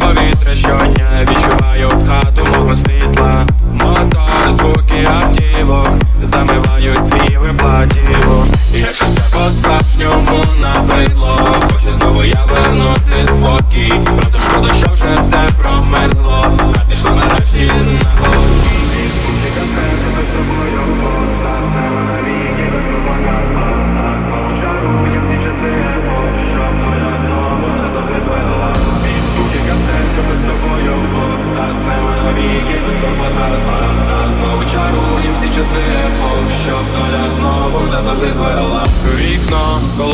повітря щодня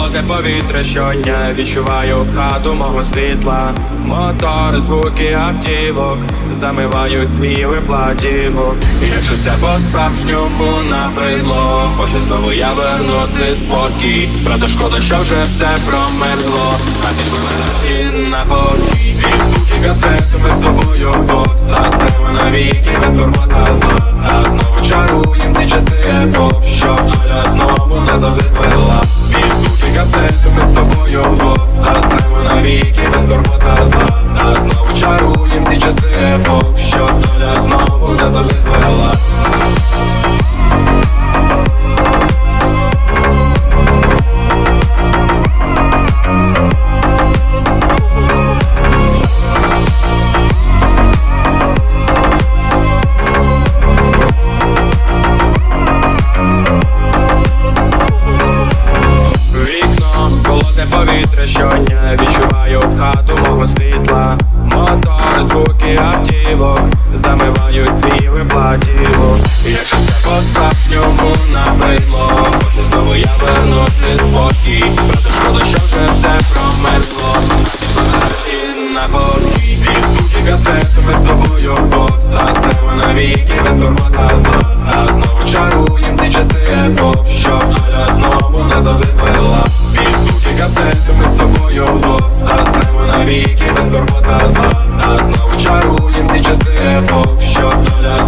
Вікно, повітря щодня відчуваю хату мого світла. Мотор, звуки автівок замивають твій виплатівок. Якщо все по-справжньому набридло, хочу знову я вернути спокій. Правда, шкода, що вже все промерзло. А ти нарешті на боки. Навіки від турбота зла знову чаруєм ці часи бо Що повітря щодня відчуваю в хату мого світла. Мотор, звуки автівок замивають твій виплатівок. Якщо все по-справжньому набридло, хочу знову я вернути спокій. Правда, шкода, що вже все промерзло. Пішло нарешті на боки. І звуки касетами з тобою бокса Сема навіки від турбота Тільки не турбота нас а знову чаруєм ті часи, що доля.